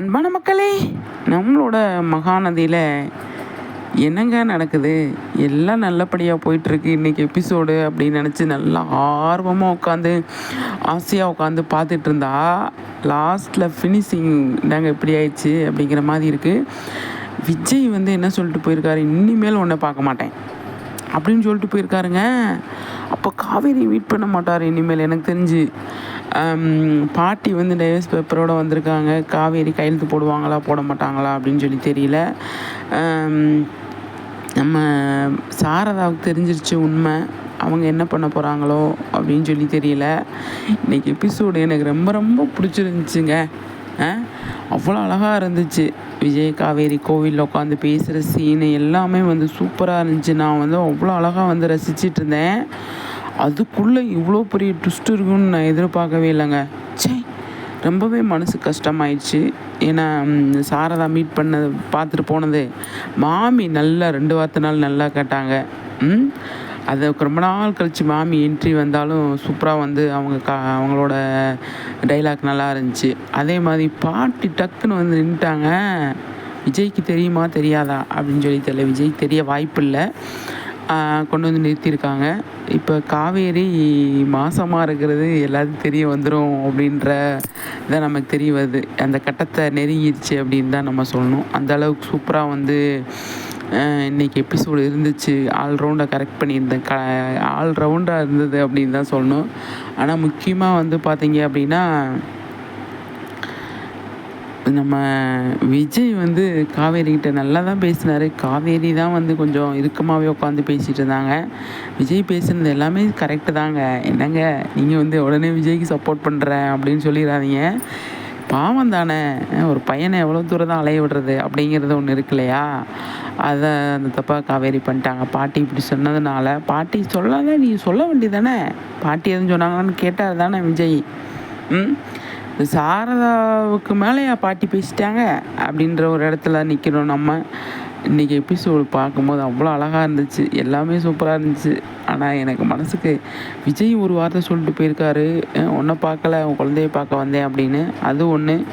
அன்பான மக்களே நம்மளோட மகாநதியில் என்னங்க நடக்குது? எல்லாம் நல்லபடியாக போயிட்டுருக்கு. இன்றைக்கி எபிசோடு அப்படின்னு நினச்சி நல்லா ஆர்வமாக உட்காந்து ஆசையாக உட்காந்து பார்த்துட்டு இருந்தா லாஸ்ட்டில் ஃபினிஷிங் நாங்கள் இப்படி ஆயிடுச்சு அப்படிங்கிற மாதிரி இருக்குது விஜய் வந்து என்ன சொல்லிட்டு போயிருக்காரு? இனிமேல் ஒன்றை பார்க்க மாட்டேன் அப்படின்னு சொல்லிட்டு போயிருக்காருங்க. அப்போ காவேரி மீட் பண்ண மாட்டார் இனிமேல் எனக்கு தெரிஞ்சு. பாட்டி வந்து டைவர்ஸ் பேப்பரோடு வந்திருக்காங்க. காவேரி கையெழுத்து போடுவாங்களா போட மாட்டாங்களா அப்படின்னு சொல்லி தெரியல. நம்ம சாரதாவுக்கு தெரிஞ்சிருச்சு உண்மை. அவங்க என்ன பண்ண போகிறாங்களோ அப்படின்னு சொல்லி தெரியல. இன்றைக்கி எபிசோடு எனக்கு ரொம்ப ரொம்ப பிடிச்சிருந்துச்சுங்க. அவ்வளோ அழகாக இருந்துச்சு. விஜய் காவேரி கோவிலில் உட்காந்து பேசுகிற சீனு எல்லாமே வந்து சூப்பராக இருந்துச்சு. நான் வந்து அவ்வளோ அழகாக வந்து ரசிச்சிட்டு இருந்தேன். அதுக்குள்ளே இவ்வளோ பெரிய ட்விஸ்ட் இருக்குன்னு நான் எதிர்பார்க்கவே இல்லைங்க. ச்சே ரொம்பவே மனசு கஷ்டமாயிடுச்சு. ஏன்னா சாரதா மீட் பண்ணது பார்த்துட்டு போனது மாமி நல்லா ரெண்டு வார்த்தை நாள் நல்லா கேட்டாங்க. ம் அது ரொம்ப நாள் கழித்து மாமி என்ட்ரி வந்தாலும் சூப்பராக வந்து அவங்க கா அவங்களோட டைலாக் நல்லா இருந்துச்சு. அதே மாதிரி பாட்டி டக்குன்னு வந்து நின்றுட்டாங்க விஜய்க்கு தெரியுமா தெரியாதா? அப்படின்னு சொல்லி தெரியல விஜய்க்கு தெரிய வாய்ப்பு இல்லை. கொண்டு வந்து நிறுத்தியிருக்காங்க. இப்போ காவேரி மாசமாக இருக்கிறது எல்லாத்துக்கும் தெரிய வந்துடும் அப்படின்ற இதான் நமக்கு தெரிய வருது. அந்த கட்டத்தை நெருங்கிடுச்சு அப்படின்னு தான் நம்ம சொல்லணும். அந்த அளவுக்கு சூப்பராக வந்து இன்றைக்கி இன்னைக்கு எபிசோடு இருந்துச்சு. ஆல் ரவுண்டாக கரெக்ட் பண்ணியிருந்தேன். க ஆல் ரவுண்டாக இருந்தது அப்படின்னு தான் சொல்லணும். ஆனால் முக்கியமாக வந்து பார்த்தீங்க அப்படின்னா நம்ம விஜய் வந்து காவேரிக்கிட்ட நல்லா தான் பேசினாரு. காவேரி தான் வந்து கொஞ்சம் இறுக்கமாகவே உட்காந்து பேசிகிட்டு இருந்தாங்க. விஜய் பேசுனது எல்லாமே கரெக்டு தாங்க. என்னங்க நீங்கள் வந்து உடனே விஜய்க்கு சப்போர்ட் பண்ணுறேன் அப்படின்னு சொல்லிடாதீங்க பாவம் தானே ஒரு பையனை எவ்வளோ தூரம் தான் அலைய விடுறது அப்படிங்கிறது ஒன்று இருக்கு இல்லையா? அதை அந்த தப்பாக காவேரி பண்ணிட்டாங்க. பாட்டி இப்படி சொன்னதுனால பாட்டி சொல்லாத நீ சொல்ல வேண்டியதானே பாட்டி எதுவும் சொன்னாங்கன்னு கேட்டார் தானே விஜய். ம்? சாரதாவுக்கு சாரதாவுக்கு மேலேயா பாட்டி பேசிட்டாங்க? அப்படின்ற ஒரு இடத்துல நிற்கிறோம் நம்ம. இன்றைக்கி எபிசோடு பார்க்கும்போது அவ்வளோ அழகாக இருந்துச்சு. எல்லாமே சூப்பராக இருந்துச்சு. ஆனால் எனக்கு மனசுக்கு விஜய் ஒரு வார்த்தை சொல்லிட்டு போயிருக்காரு. உன்னை பார்க்கல உன் குழந்தைய பார்க்க வந்தேன் அப்படின்னு. அது ஒன்று